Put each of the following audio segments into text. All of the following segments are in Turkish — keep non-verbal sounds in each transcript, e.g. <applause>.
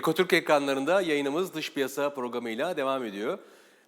Ekotürk ekranlarında yayınımız dış piyasa programıyla devam ediyor.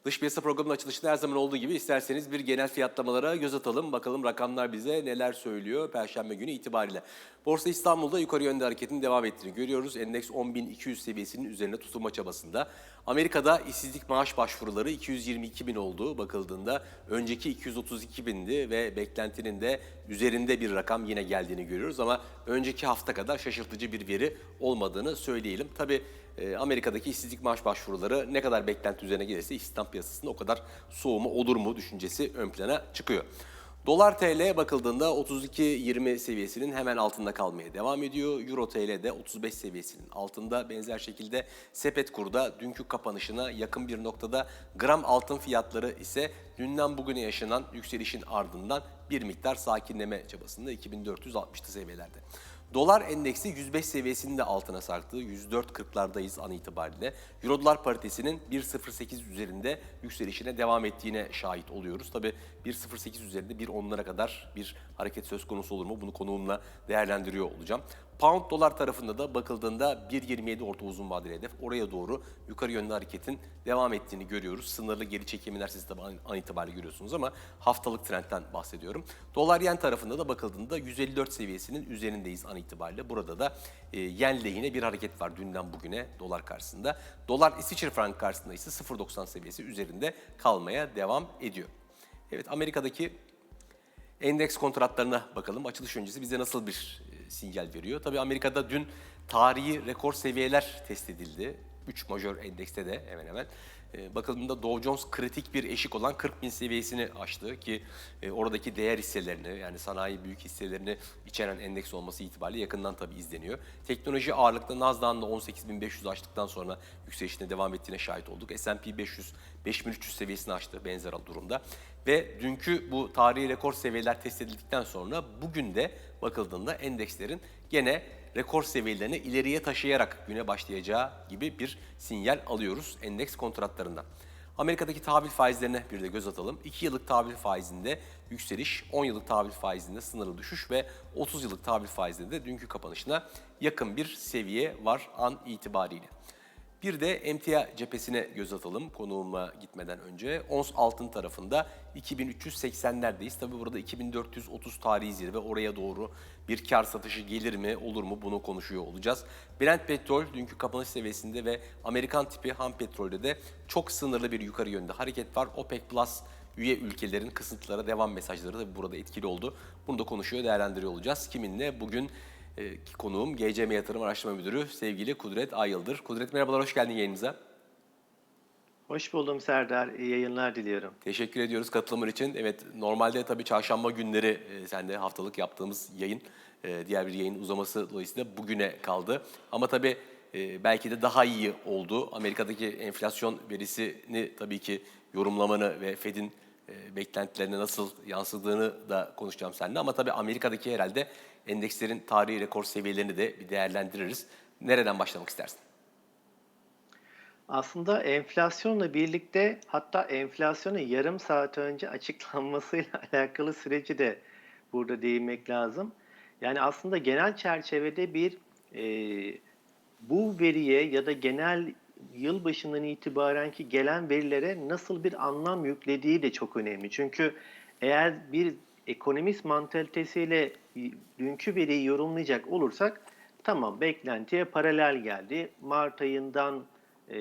Dış piyasa programının açılışında her zaman olduğu gibi isterseniz bir genel fiyatlamalara göz atalım. Bakalım rakamlar bize neler söylüyor Perşembe günü itibariyle. Borsa İstanbul'da yukarı yönde hareketin devam ettiğini görüyoruz. Endeks 10.200 seviyesinin üzerine tutulma çabasında. Amerika'da işsizlik maaş başvuruları 222 bin olduğu bakıldığında önceki 232 bindi ve beklentinin de üzerinde bir rakam yine geldiğini görüyoruz. Ama önceki hafta kadar şaşırtıcı bir veri olmadığını söyleyelim. Tabii e, Amerika'daki işsizlik maaş başvuruları ne kadar beklenti üzerine gelirse istihdam piyasasında o kadar soğuma olur mu düşüncesi ön plana çıkıyor. Dolar TL bakıldığında 32.20 seviyesinin hemen altında kalmaya devam ediyor. Euro TL de 35 seviyesinin altında. Benzer şekilde sepet kurda dünkü kapanışına yakın bir noktada gram altın fiyatları ise dünden bugüne yaşanan yükselişin ardından bir miktar sakinleme çabasında 2460'lı seviyelerde. Dolar endeksi 105 seviyesinin de altına sarktı. 104.40'lardayız an itibariyle. Euro dolar paritesinin 1.08 üzerinde yükselişine devam ettiğine şahit oluyoruz. Tabi 1.08 üzerinde 1.10'lara kadar bir hareket söz konusu olur mu? Bunu konuğumla değerlendiriyor olacağım. Pound dolar tarafında da bakıldığında 1.27 orta uzun vadeli hedef. Oraya doğru yukarı yönlü hareketin devam ettiğini görüyoruz. Sınırlı geri çekimler siz de an itibariyle görüyorsunuz ama haftalık trendten bahsediyorum. Dolar yen tarafında da bakıldığında 154 seviyesinin üzerindeyiz an itibariyle. Burada da e, yen lehine bir hareket var dünden bugüne dolar karşısında. Dolar İsviçre frank karşısında ise 0.90 seviyesi üzerinde kalmaya devam ediyor. Evet Amerika'daki Endeks kontratlarına bakalım. Açılış öncesi bize nasıl bir e, sinyal veriyor? Tabii Amerika'da dün tarihi rekor seviyeler test edildi. 3 majör endekste de hemen hemen. E, bakıldığında Dow Jones kritik bir eşik olan 40 bin seviyesini aştı ki e, oradaki değer hisselerini yani sanayi büyük hisselerini içeren endeks olması itibariyle yakından tabii izleniyor. Teknoloji ağırlıklı Nasdaq'ın da 18.500 aştıktan sonra yükselişine devam ettiğine şahit olduk. S&P 500 5300 seviyesini aştı benzer durumda. Ve dünkü bu tarihi rekor seviyeler test edildikten sonra bugün de bakıldığında endekslerin gene rekor seviyelerini ileriye taşıyarak güne başlayacağı gibi bir sinyal alıyoruz endeks kontratlarından. Amerika'daki tahvil faizlerine bir de göz atalım. 2 yıllık tahvil faizinde yükseliş, 10 yıllık tahvil faizinde sınırlı düşüş ve 30 yıllık tahvil faizinde de dünkü kapanışına yakın bir seviye var an itibariyle. Bir de emtia cephesine göz atalım konuğuma gitmeden önce. Ons altın tarafında 2380'lerdeyiz. Tabi burada 2430 tarihi zirve oraya doğru bir kar satışı gelir mi olur mu bunu konuşuyor olacağız. Brent petrol dünkü kapanış seviyesinde ve Amerikan tipi ham petrolde de çok sınırlı bir yukarı yönde hareket var. OPEC Plus üye ülkelerin kısıntılara devam mesajları da burada etkili oldu. Bunu da konuşuyor, değerlendiriyor olacağız. Kiminle? Bugün e, ki konuğum GCM Yatırım Araştırma Müdürü sevgili Kudret Ayıldır. Kudret merhabalar, hoş geldin yayınımıza. Hoş buldum Serdar. İyi yayınlar diliyorum. Teşekkür ediyoruz katılımın için. Evet normalde tabii çarşamba günleri e, sende haftalık yaptığımız yayın, e, diğer bir yayın uzaması dolayısıyla bugüne kaldı. Ama tabii e, belki de daha iyi oldu. Amerika'daki enflasyon verisini tabii ki yorumlamanı ve Fed'in e, beklentilerine nasıl yansıdığını da konuşacağım seninle. Ama tabii Amerika'daki herhalde endekslerin tarihi rekor seviyelerini de bir değerlendiririz. Nereden başlamak istersin? Aslında enflasyonla birlikte hatta enflasyonun yarım saat önce açıklanmasıyla <laughs> alakalı süreci de burada değinmek lazım. Yani aslında genel çerçevede bir e, bu veriye ya da genel yılbaşından itibarenki gelen verilere nasıl bir anlam yüklediği de çok önemli. Çünkü eğer bir ekonomist mantalitesiyle dünkü veriyi yorumlayacak olursak tamam beklentiye paralel geldi. Mart ayından e,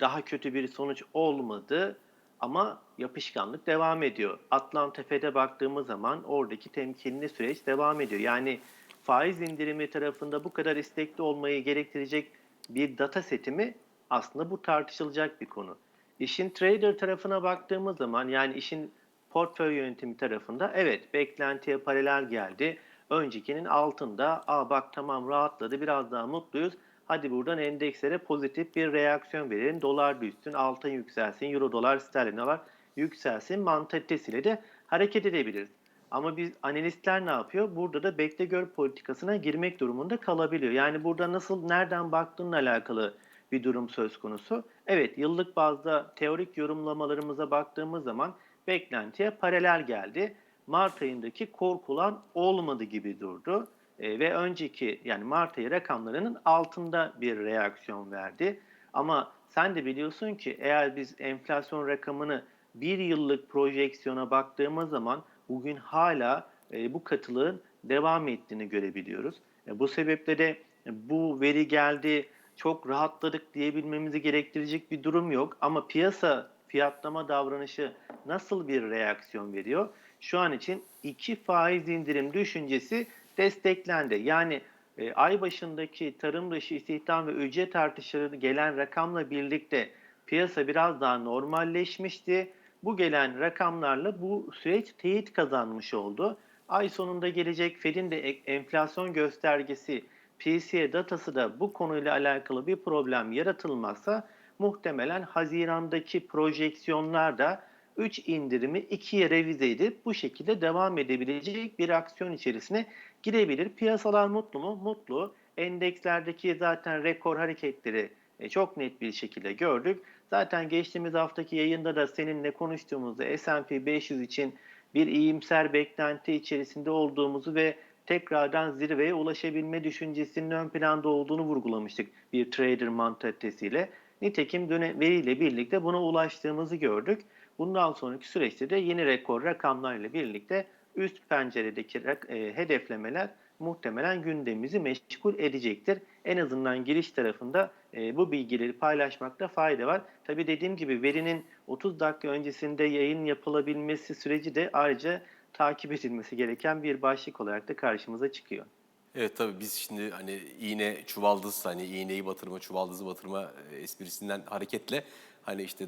daha kötü bir sonuç olmadı ama yapışkanlık devam ediyor. Atlanta Fed'e baktığımız zaman oradaki temkinli süreç devam ediyor. Yani faiz indirimi tarafında bu kadar istekli olmayı gerektirecek bir data seti mi? Aslında bu tartışılacak bir konu. İşin trader tarafına baktığımız zaman yani işin portföy yönetimi tarafında evet beklentiye paralel geldi. Öncekinin altında aa bak tamam rahatladı biraz daha mutluyuz. Hadi buradan endekslere pozitif bir reaksiyon verelim. Dolar düşsün, altın yükselsin, euro dolar, sterlin dolar yükselsin mantalitesiyle de hareket edebiliriz. Ama biz analistler ne yapıyor? Burada da bekle gör politikasına girmek durumunda kalabiliyor. Yani burada nasıl, nereden baktığınla alakalı bir durum söz konusu. Evet, yıllık bazda teorik yorumlamalarımıza baktığımız zaman beklentiye paralel geldi. Mart ayındaki korkulan olmadı gibi durdu. E, ve önceki yani Mart ayı rakamlarının altında bir reaksiyon verdi. Ama sen de biliyorsun ki eğer biz enflasyon rakamını bir yıllık projeksiyona baktığımız zaman bugün hala e, bu katılığın devam ettiğini görebiliyoruz. E, bu sebeple de bu veri geldi çok rahatladık diyebilmemizi gerektirecek bir durum yok. Ama piyasa fiyatlama davranışı nasıl bir reaksiyon veriyor? Şu an için iki faiz indirim düşüncesi desteklendi. Yani e, ay başındaki tarım dışı istihdam ve ücret artışları gelen rakamla birlikte piyasa biraz daha normalleşmişti. Bu gelen rakamlarla bu süreç teyit kazanmış oldu. Ay sonunda gelecek Fed'in de enflasyon göstergesi PCE datası da bu konuyla alakalı bir problem yaratılmazsa muhtemelen Haziran'daki projeksiyonlar da 3 indirimi 2'ye revize edip bu şekilde devam edebilecek bir aksiyon içerisine girebilir. Piyasalar mutlu mu? Mutlu. Endekslerdeki zaten rekor hareketleri e, çok net bir şekilde gördük. Zaten geçtiğimiz haftaki yayında da seninle konuştuğumuzda S&P 500 için bir iyimser beklenti içerisinde olduğumuzu ve tekrardan zirveye ulaşabilme düşüncesinin ön planda olduğunu vurgulamıştık bir trader mantalitesiyle. Nitekim dönem veriyle birlikte buna ulaştığımızı gördük. Bundan sonraki süreçte de yeni rekor rakamlarla birlikte üst penceredeki e, hedeflemeler muhtemelen gündemimizi meşgul edecektir. En azından giriş tarafında e, bu bilgileri paylaşmakta fayda var. Tabii dediğim gibi verinin 30 dakika öncesinde yayın yapılabilmesi süreci de ayrıca takip edilmesi gereken bir başlık olarak da karşımıza çıkıyor. Evet tabii biz şimdi hani iğne çuvaldız hani iğneyi batırma çuvaldızı batırma e, esprisinden hareketle hani işte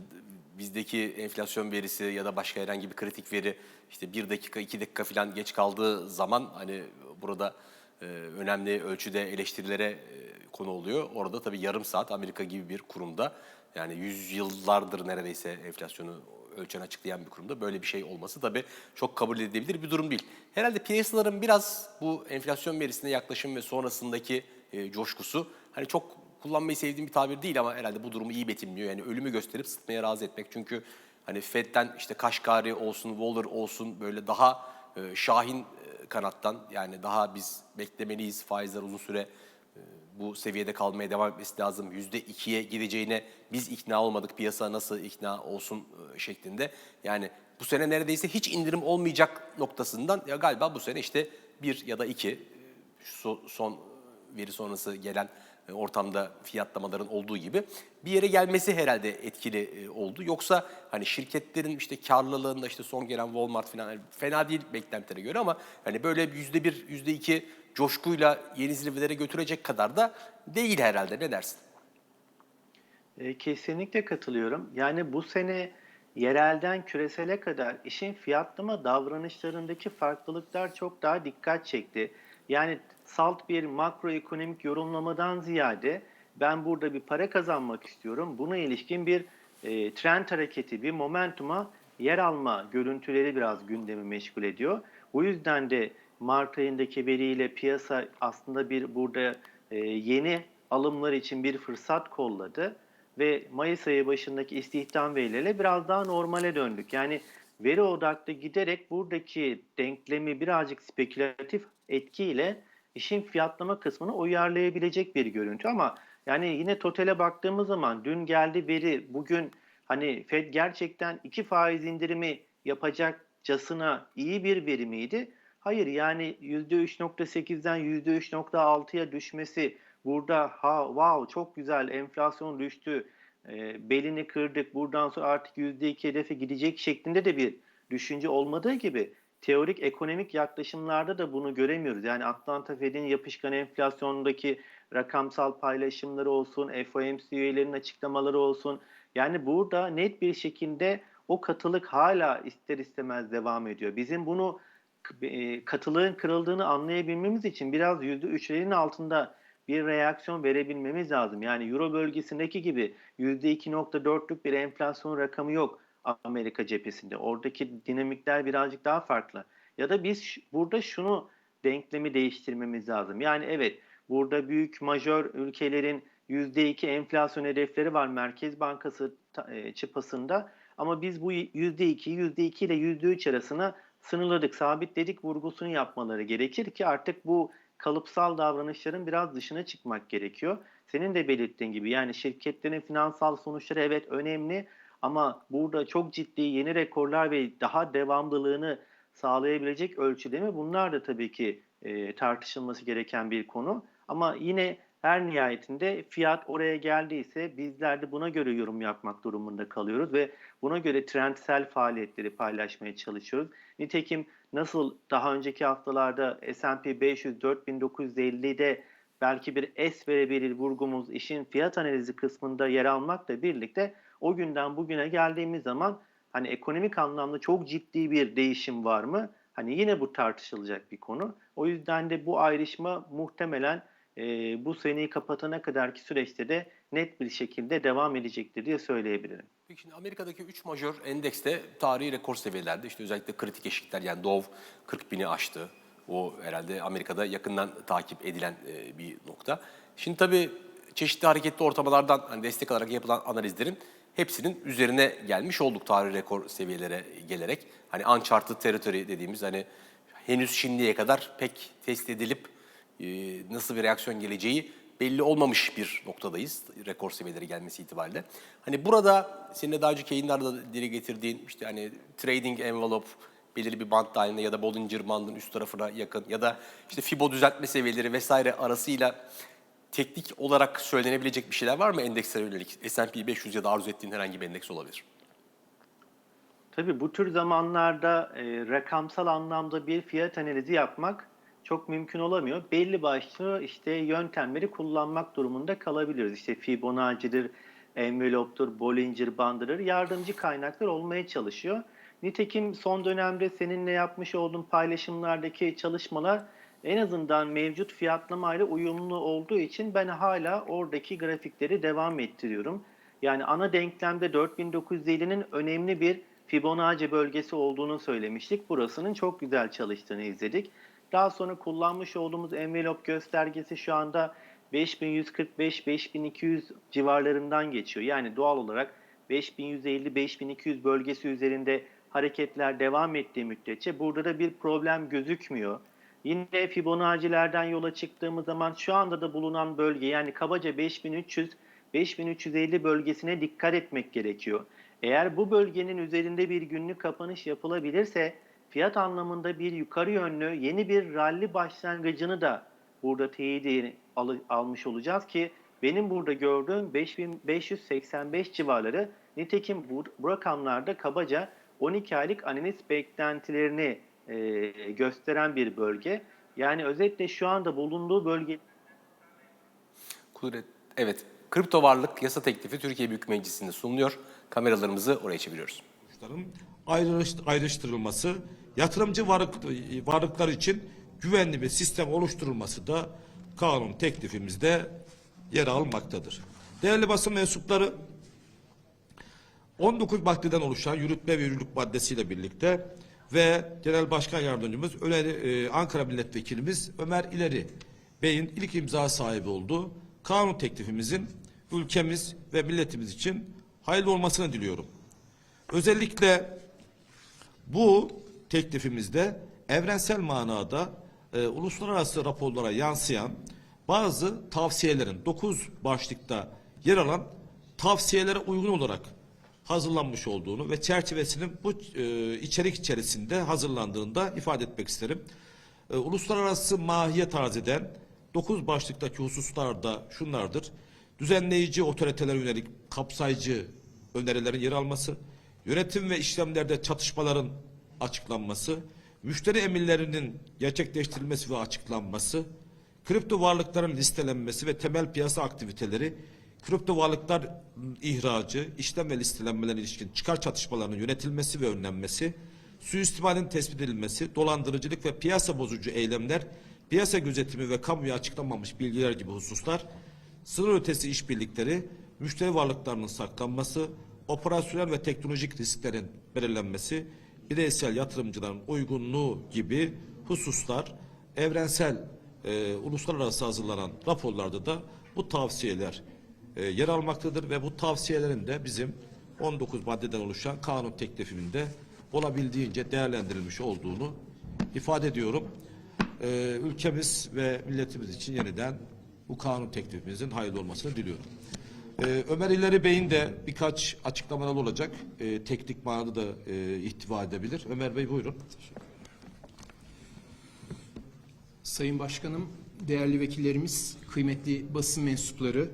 bizdeki enflasyon verisi ya da başka herhangi bir kritik veri işte bir dakika iki dakika falan geç kaldığı zaman hani burada e, önemli ölçüde eleştirilere e, konu oluyor. Orada tabii yarım saat Amerika gibi bir kurumda yani yüzyıllardır neredeyse enflasyonu ölçen açıklayan bir kurumda böyle bir şey olması tabii çok kabul edilebilir bir durum değil. Herhalde piyasaların biraz bu enflasyon verisine yaklaşım ve sonrasındaki e, coşkusu hani çok kullanmayı sevdiğim bir tabir değil ama herhalde bu durumu iyi betimliyor. Yani ölümü gösterip sıtmaya razı etmek. Çünkü hani Fed'den işte Kaşgari olsun, Waller olsun böyle daha e, şahin e, kanattan yani daha biz beklemeliyiz faizler uzun süre bu seviyede kalmaya devam etmesi lazım. Yüzde ikiye gideceğine biz ikna olmadık, piyasa nasıl ikna olsun e, şeklinde. Yani bu sene neredeyse hiç indirim olmayacak noktasından ya galiba bu sene işte bir ya da iki e, son veri sonrası gelen e, ortamda fiyatlamaların olduğu gibi bir yere gelmesi herhalde etkili e, oldu. Yoksa hani şirketlerin işte karlılığında işte son gelen Walmart falan hani fena değil beklentilere göre ama hani böyle yüzde bir, yüzde iki coşkuyla yeni zirvelere götürecek kadar da değil herhalde. Ne dersin? E, kesinlikle katılıyorum. Yani bu sene yerelden küresele kadar işin fiyatlama davranışlarındaki farklılıklar çok daha dikkat çekti. Yani salt bir makroekonomik yorumlamadan ziyade ben burada bir para kazanmak istiyorum. Buna ilişkin bir e, trend hareketi, bir momentuma yer alma görüntüleri biraz gündemi meşgul ediyor. Bu yüzden de Mart ayındaki veriyle piyasa aslında bir burada e, yeni alımlar için bir fırsat kolladı ve Mayıs ayı başındaki istihdam verileriyle biraz daha normale döndük. Yani veri odaklı giderek buradaki denklemi birazcık spekülatif etkiyle işin fiyatlama kısmını uyarlayabilecek bir görüntü ama yani yine totale baktığımız zaman dün geldi veri bugün hani Fed gerçekten iki faiz indirimi yapacakcasına iyi bir veri miydi? Hayır yani %3.8'den %3.6'ya düşmesi burada ha wow çok güzel enflasyon düştü e, belini kırdık buradan sonra artık %2 hedefe gidecek şeklinde de bir düşünce olmadığı gibi teorik ekonomik yaklaşımlarda da bunu göremiyoruz. Yani Atlanta Fed'in yapışkan enflasyondaki rakamsal paylaşımları olsun, FOMC üyelerinin açıklamaları olsun. Yani burada net bir şekilde o katılık hala ister istemez devam ediyor. Bizim bunu e, katılığın kırıldığını anlayabilmemiz için biraz %3'lerin altında bir reaksiyon verebilmemiz lazım. Yani Euro bölgesindeki gibi %2.4'lük bir enflasyon rakamı yok Amerika cephesinde. Oradaki dinamikler birazcık daha farklı. Ya da biz burada şunu denklemi değiştirmemiz lazım. Yani evet burada büyük majör ülkelerin %2 enflasyon hedefleri var Merkez Bankası e, çıpasında. Ama biz bu %2, %2 ile %3 arasına sınırladık, sabitledik vurgusunu yapmaları gerekir ki artık bu kalıpsal davranışların biraz dışına çıkmak gerekiyor. Senin de belirttiğin gibi yani şirketlerin finansal sonuçları evet önemli ama burada çok ciddi yeni rekorlar ve daha devamlılığını sağlayabilecek ölçüde mi? Bunlar da tabii ki e, tartışılması gereken bir konu. Ama yine her nihayetinde fiyat oraya geldiyse bizler de buna göre yorum yapmak durumunda kalıyoruz ve buna göre trendsel faaliyetleri paylaşmaya çalışıyoruz. Nitekim nasıl daha önceki haftalarda S&P 500 4950'de belki bir es verebilir vurgumuz işin fiyat analizi kısmında yer almakla birlikte o günden bugüne geldiğimiz zaman hani ekonomik anlamda çok ciddi bir değişim var mı? Hani yine bu tartışılacak bir konu. O yüzden de bu ayrışma muhtemelen e, bu seneyi kapatana kadarki süreçte de net bir şekilde devam edecektir diye söyleyebilirim. Peki şimdi Amerika'daki 3 majör endekste tarihi rekor seviyelerde. İşte özellikle kritik eşikler yani Dow 40 bini aştı. O herhalde Amerika'da yakından takip edilen e, bir nokta. Şimdi tabii çeşitli hareketli ortamalardan hani destek alarak yapılan analizlerin hepsinin üzerine gelmiş olduk tarihi rekor seviyelere gelerek. Hani uncharted territory dediğimiz hani henüz şimdiye kadar pek test edilip e, nasıl bir reaksiyon geleceği belli olmamış bir noktadayız rekor seviyeleri gelmesi itibariyle. Hani burada senin de daha önceki yayınlarda dile getirdiğin işte hani trading envelope belirli bir band dahilinde ya da Bollinger bandın üst tarafına yakın ya da işte Fibo düzeltme seviyeleri vesaire arasıyla teknik olarak söylenebilecek bir şeyler var mı endekslere yönelik? S&P 500 ya da arzu ettiğin herhangi bir endeks olabilir. Tabii bu tür zamanlarda e, rakamsal anlamda bir fiyat analizi yapmak çok mümkün olamıyor. Belli başlı işte yöntemleri kullanmak durumunda kalabiliriz. İşte Fibonacci'dir, enveloptur, Bollinger bandıdır yardımcı kaynaklar olmaya çalışıyor. Nitekim son dönemde seninle yapmış olduğum paylaşımlardaki çalışmalar en azından mevcut fiyatlamayla uyumlu olduğu için ben hala oradaki grafikleri devam ettiriyorum. Yani ana denklemde 4950'nin önemli bir Fibonacci bölgesi olduğunu söylemiştik. Burasının çok güzel çalıştığını izledik. Daha sonra kullanmış olduğumuz envelope göstergesi şu anda 5145-5200 civarlarından geçiyor. Yani doğal olarak 5150-5200 bölgesi üzerinde hareketler devam ettiği müddetçe burada da bir problem gözükmüyor. Yine Fibonacci'lerden yola çıktığımız zaman şu anda da bulunan bölge yani kabaca 5300 5350 bölgesine dikkat etmek gerekiyor. Eğer bu bölgenin üzerinde bir günlük kapanış yapılabilirse fiyat anlamında bir yukarı yönlü yeni bir rally başlangıcını da burada teyit al- almış olacağız ki benim burada gördüğüm 5585 civarları nitekim bu, bu rakamlarda kabaca 12 aylık analiz beklentilerini e, gösteren bir bölge. Yani özetle şu anda bulunduğu bölge Kudret, evet. Kripto varlık yasa teklifi Türkiye Büyük Meclisi'nde sunuluyor. Kameralarımızı oraya çeviriyoruz. ayrıştırılması, yatırımcı varlık, varlıklar için güvenli bir sistem oluşturulması da kanun teklifimizde yer almaktadır. Değerli basın mensupları 19 maddeden oluşan yürütme ve yürürlük maddesiyle birlikte ve Genel Başkan Yardımcımız Öner, e, Ankara Milletvekilimiz Ömer İleri Bey'in ilk imza sahibi olduğu kanun teklifimizin ülkemiz ve milletimiz için hayırlı olmasını diliyorum. Özellikle bu teklifimizde evrensel manada e, uluslararası raporlara yansıyan bazı tavsiyelerin 9 başlıkta yer alan tavsiyelere uygun olarak hazırlanmış olduğunu ve çerçevesinin bu e, içerik içerisinde hazırlandığını da ifade etmek isterim. E, uluslararası mahiyet arz eden 9 başlıktaki hususlar da şunlardır. Düzenleyici otoritelere yönelik kapsayıcı önerilerin yer alması, yönetim ve işlemlerde çatışmaların açıklanması, müşteri emirlerinin gerçekleştirilmesi ve açıklanması, kripto varlıkların listelenmesi ve temel piyasa aktiviteleri, kripto varlıklar ihracı, işlem ve listelenmelerine ilişkin çıkar çatışmalarının yönetilmesi ve önlenmesi, suistimalin tespit edilmesi, dolandırıcılık ve piyasa bozucu eylemler, piyasa gözetimi ve kamuya açıklanmamış bilgiler gibi hususlar, sınır ötesi işbirlikleri, müşteri varlıklarının saklanması, operasyonel ve teknolojik risklerin belirlenmesi, bireysel yatırımcıların uygunluğu gibi hususlar evrensel, e, uluslararası hazırlanan raporlarda da bu tavsiyeler e, yer almaktadır ve bu tavsiyelerin de bizim 19 maddeden oluşan kanun teklifinde olabildiğince değerlendirilmiş olduğunu ifade ediyorum. e, ülkemiz ve milletimiz için yeniden bu kanun teklifimizin hayırlı olmasını diliyorum. E, Ömer İleri Bey'in de birkaç açıklamalar olacak. Teknik manada da ihtiva edebilir. Ömer Bey buyurun. Sayın Başkanım, değerli vekillerimiz, kıymetli basın mensupları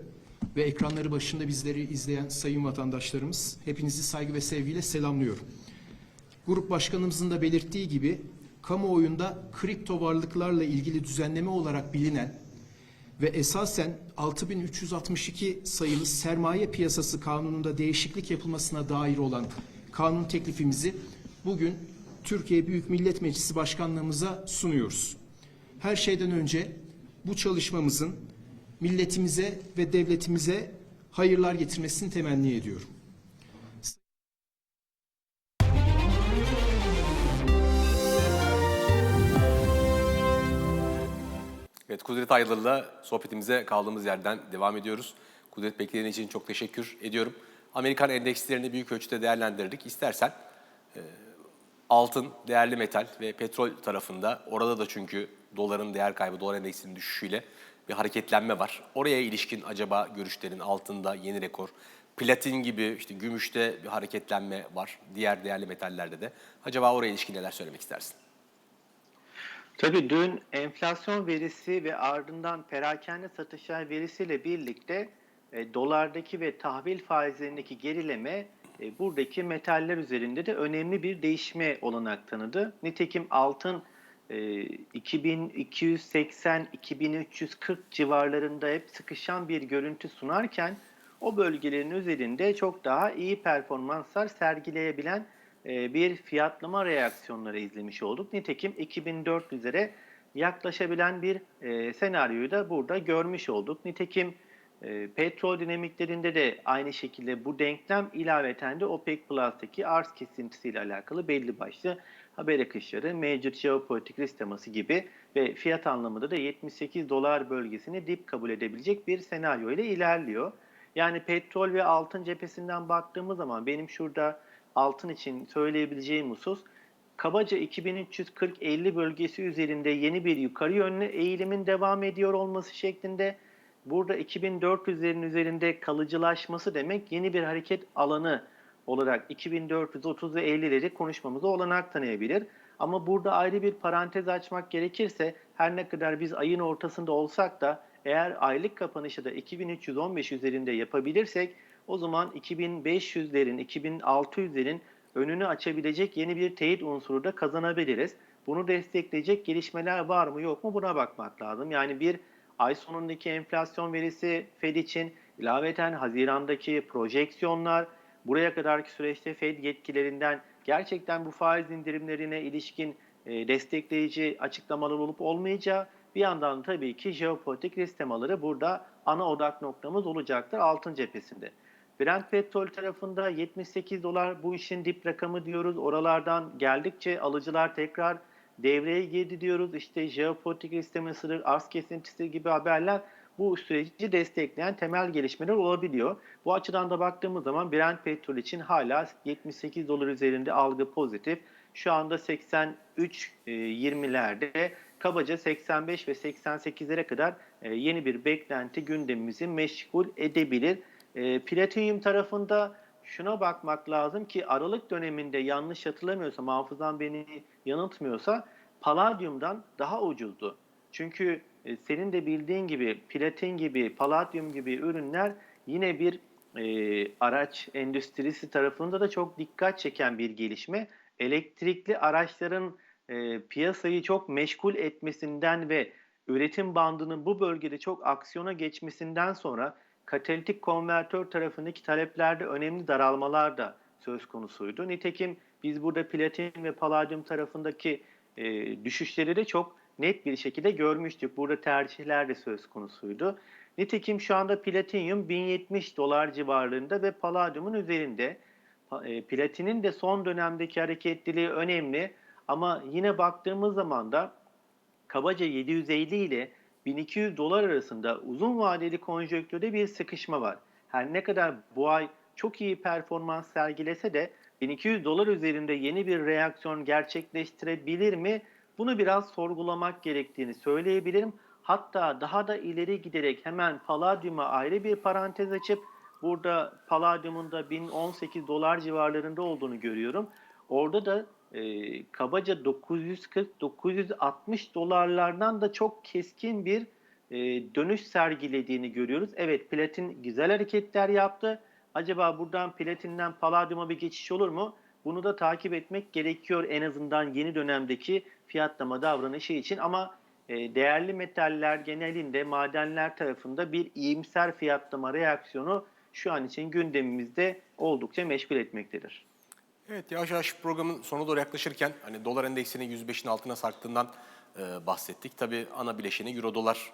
ve ekranları başında bizleri izleyen sayın vatandaşlarımız, hepinizi saygı ve sevgiyle selamlıyorum. Grup başkanımızın da belirttiği gibi, kamuoyunda kripto varlıklarla ilgili düzenleme olarak bilinen ve esasen 6362 sayılı sermaye piyasası kanununda değişiklik yapılmasına dair olan kanun teklifimizi bugün Türkiye Büyük Millet Meclisi Başkanlığımıza sunuyoruz. Her şeyden önce bu çalışmamızın milletimize ve devletimize hayırlar getirmesini temenni ediyorum. Evet Kudret Aylı'yla sohbetimize kaldığımız yerden devam ediyoruz. Kudret bekleyen için çok teşekkür ediyorum. Amerikan endekslerini büyük ölçüde değerlendirdik. İstersen e, altın, değerli metal ve petrol tarafında orada da çünkü doların değer kaybı, dolar endeksinin düşüşüyle bir hareketlenme var. Oraya ilişkin acaba görüşlerin altında yeni rekor, platin gibi işte gümüşte bir hareketlenme var. Diğer değerli metallerde de. Acaba oraya ilişkin neler söylemek istersin? Tabii dün enflasyon verisi ve ardından perakende satışlar verisiyle birlikte e, dolardaki ve tahvil faizlerindeki gerileme e, buradaki metaller üzerinde de önemli bir değişme olanak tanıdı. Nitekim altın e, 2280-2340 civarlarında hep sıkışan bir görüntü sunarken o bölgelerin üzerinde çok daha iyi performanslar sergileyebilen e, bir fiyatlama reaksiyonları izlemiş olduk. Nitekim 2400'lere yaklaşabilen bir e, senaryoyu da burada görmüş olduk. Nitekim e, petrol dinamiklerinde de aynı şekilde bu denklem ilaveten de OPEC Plus'taki arz kesintisiyle alakalı belli başlı haber akışları, mevcut jeopolitik risk teması gibi ve fiyat anlamında da 78 dolar bölgesini dip kabul edebilecek bir senaryo ile ilerliyor. Yani petrol ve altın cephesinden baktığımız zaman benim şurada altın için söyleyebileceğim husus kabaca 2340-50 bölgesi üzerinde yeni bir yukarı yönlü eğilimin devam ediyor olması şeklinde burada 2400'lerin üzerinde kalıcılaşması demek yeni bir hareket alanı olarak 2430 ve 50'leri konuşmamıza olanak tanıyabilir. Ama burada ayrı bir parantez açmak gerekirse her ne kadar biz ayın ortasında olsak da eğer aylık kapanışı da 2315 üzerinde yapabilirsek o zaman 2500'lerin, 2600'lerin önünü açabilecek yeni bir teyit unsuru da kazanabiliriz. Bunu destekleyecek gelişmeler var mı yok mu buna bakmak lazım. Yani bir ay sonundaki enflasyon verisi Fed için ilaveten Haziran'daki projeksiyonlar, buraya kadarki süreçte Fed yetkililerinden gerçekten bu faiz indirimlerine ilişkin e, destekleyici açıklamalar olup olmayacağı bir yandan tabii ki jeopolitik risk temaları burada ana odak noktamız olacaktır altın cephesinde. Brent petrol tarafında 78 dolar bu işin dip rakamı diyoruz. Oralardan geldikçe alıcılar tekrar devreye girdi diyoruz. İşte jeopolitik risk temasıdır, arz kesintisi gibi haberler bu süreci destekleyen temel gelişmeler olabiliyor. Bu açıdan da baktığımız zaman Brent petrol için hala 78 dolar üzerinde algı pozitif. Şu anda 83.20'lerde kabaca 85 ve 88'lere kadar e, yeni bir beklenti gündemimizi meşgul edebilir. E, Platinyum tarafında şuna bakmak lazım ki Aralık döneminde yanlış hatırlamıyorsam, hafızam beni yanıltmıyorsa Palladium'dan daha ucuzdu. Çünkü e, senin de bildiğin gibi platin gibi, palladium gibi ürünler yine bir e, araç endüstrisi tarafında da çok dikkat çeken bir gelişme. Elektrikli araçların e, piyasayı çok meşgul etmesinden ve üretim bandının bu bölgede çok aksiyona geçmesinden sonra katalitik konvertör tarafındaki taleplerde önemli daralmalar da söz konusuydu. Nitekim biz burada platin ve palladium tarafındaki e, düşüşleri de çok net bir şekilde görmüştük. Burada tercihler de söz konusuydu. Nitekim şu anda platinyum 1070 dolar civarlarında ve palladiumun üzerinde. E, platinin de son dönemdeki hareketliliği önemli ama yine baktığımız zaman da kabaca 750 ile 1200 dolar arasında uzun vadeli konjonktürde bir sıkışma var. Her ne kadar bu ay çok iyi performans sergilese de 1200 dolar üzerinde yeni bir reaksiyon gerçekleştirebilir mi? Bunu biraz sorgulamak gerektiğini söyleyebilirim. Hatta daha da ileri giderek hemen Palladium'a ayrı bir parantez açıp burada Palladium'un da 1018 dolar civarlarında olduğunu görüyorum. Orada da e, kabaca 940-960 dolarlardan da çok keskin bir e, dönüş sergilediğini görüyoruz. Evet platin güzel hareketler yaptı. Acaba buradan platinden palladiuma bir geçiş olur mu? Bunu da takip etmek gerekiyor en azından yeni dönemdeki fiyatlama davranışı için ama e, değerli metaller genelinde madenler tarafında bir iyimser fiyatlama reaksiyonu şu an için gündemimizde oldukça meşgul etmektedir. Evet yavaş yavaş programın sonuna doğru yaklaşırken hani dolar endeksinin 105'in altına sarktığından e, bahsettik. Tabii ana bileşeni euro dolar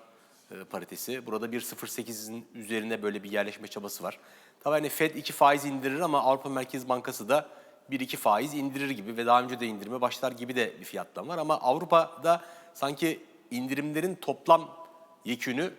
e, paritesi. Burada 1.08'in üzerine böyle bir yerleşme çabası var. Tabii hani Fed 2 faiz indirir ama Avrupa Merkez Bankası da 1-2 faiz indirir gibi ve daha önce de indirime başlar gibi de bir fiyatlama var. Ama Avrupa'da sanki indirimlerin toplam yekünü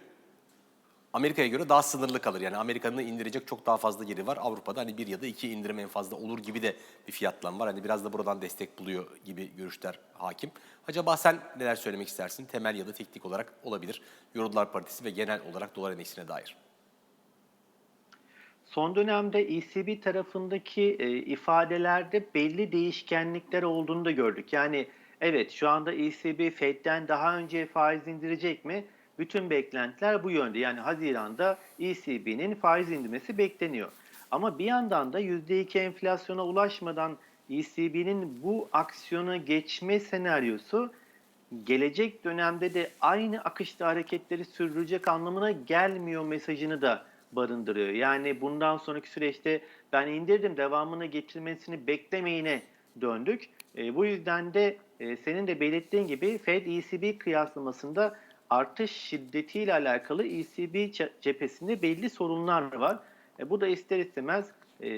Amerika'ya göre daha sınırlı kalır. Yani Amerika'nın indirecek çok daha fazla yeri var. Avrupa'da hani bir ya da iki indirim en fazla olur gibi de bir fiyatlam var. Hani biraz da buradan destek buluyor gibi görüşler hakim. Acaba sen neler söylemek istersin? Temel ya da teknik olarak olabilir. Euro dolar paritesi ve genel olarak dolar endeksine dair. Son dönemde ECB tarafındaki e, ifadelerde belli değişkenlikler olduğunu da gördük. Yani evet şu anda ECB Fed'den daha önce faiz indirecek mi? Bütün beklentiler bu yönde. Yani Haziran'da ECB'nin faiz indirmesi bekleniyor. Ama bir yandan da %2 enflasyona ulaşmadan ECB'nin bu aksiyona geçme senaryosu gelecek dönemde de aynı akışta hareketleri sürdürecek anlamına gelmiyor mesajını da barındırıyor. Yani bundan sonraki süreçte ben indirdim devamını getirmesini beklemeyine döndük. E, bu yüzden de e, senin de belirttiğin gibi Fed-ECB kıyaslamasında artış şiddetiyle alakalı ECB ce- cephesinde belli sorunlar var. E, bu da ister istemez e,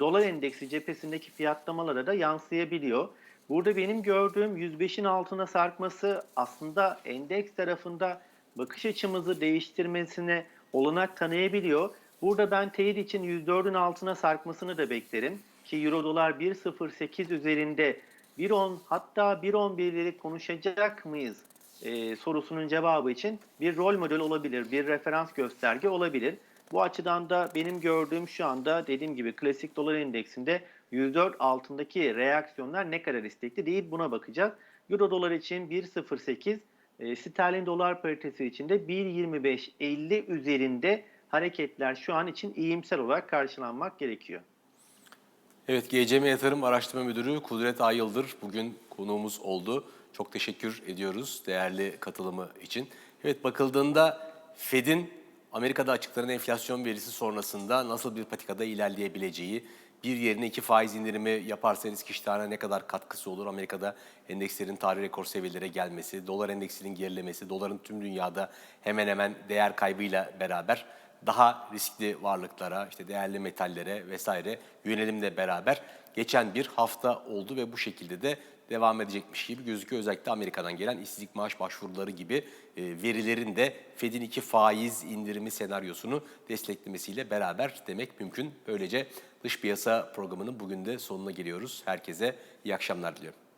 dolar endeksi cephesindeki fiyatlamalara da yansıyabiliyor. Burada benim gördüğüm 105'in altına sarkması aslında endeks tarafında bakış açımızı değiştirmesine olanak tanıyabiliyor. Burada ben teyit için 104'ün altına sarkmasını da beklerim. Ki Euro dolar 1.08 üzerinde 1.10 hatta 1.11'leri konuşacak mıyız e, sorusunun cevabı için bir rol model olabilir, bir referans gösterge olabilir. Bu açıdan da benim gördüğüm şu anda dediğim gibi klasik dolar endeksinde 104 altındaki reaksiyonlar ne kadar istekli değil buna bakacağız. Euro dolar için 1.08, e, sterlin dolar paritesi için de 1.25.50 üzerinde hareketler şu an için iyimser olarak karşılanmak gerekiyor. Evet, GCM Yatırım Araştırma Müdürü Kudret Ayıldır bugün konuğumuz oldu. Çok teşekkür ediyoruz değerli katılımı için. Evet bakıldığında Fed'in Amerika'da açıklanan enflasyon verisi sonrasında nasıl bir patikada ilerleyebileceği, bir yerine iki faiz indirimi yaparsanız kişi tane ne kadar katkısı olur? Amerika'da endekslerin tarih rekor seviyelere gelmesi, dolar endeksinin gerilemesi, doların tüm dünyada hemen hemen değer kaybıyla beraber daha riskli varlıklara, işte değerli metallere vesaire yönelimle beraber geçen bir hafta oldu ve bu şekilde de devam edecekmiş gibi gözüküyor. Özellikle Amerika'dan gelen işsizlik maaş başvuruları gibi e, verilerin de Fed'in iki faiz indirimi senaryosunu desteklemesiyle beraber demek mümkün. Böylece dış piyasa programının bugün de sonuna geliyoruz. Herkese iyi akşamlar diliyorum.